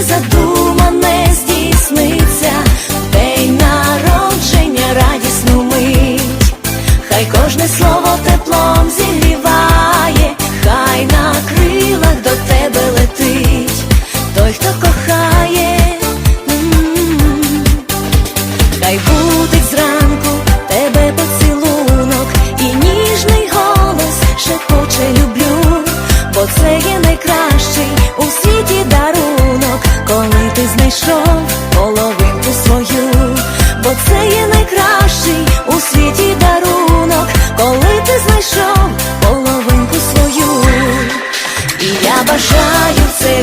Задумане здійсниться, день народження радісну мить. Хай кожне слово знайшов половинку свою, бо це є найкращий у світі дарунок, коли ти знайшов половинку свою, і я бажаю це цей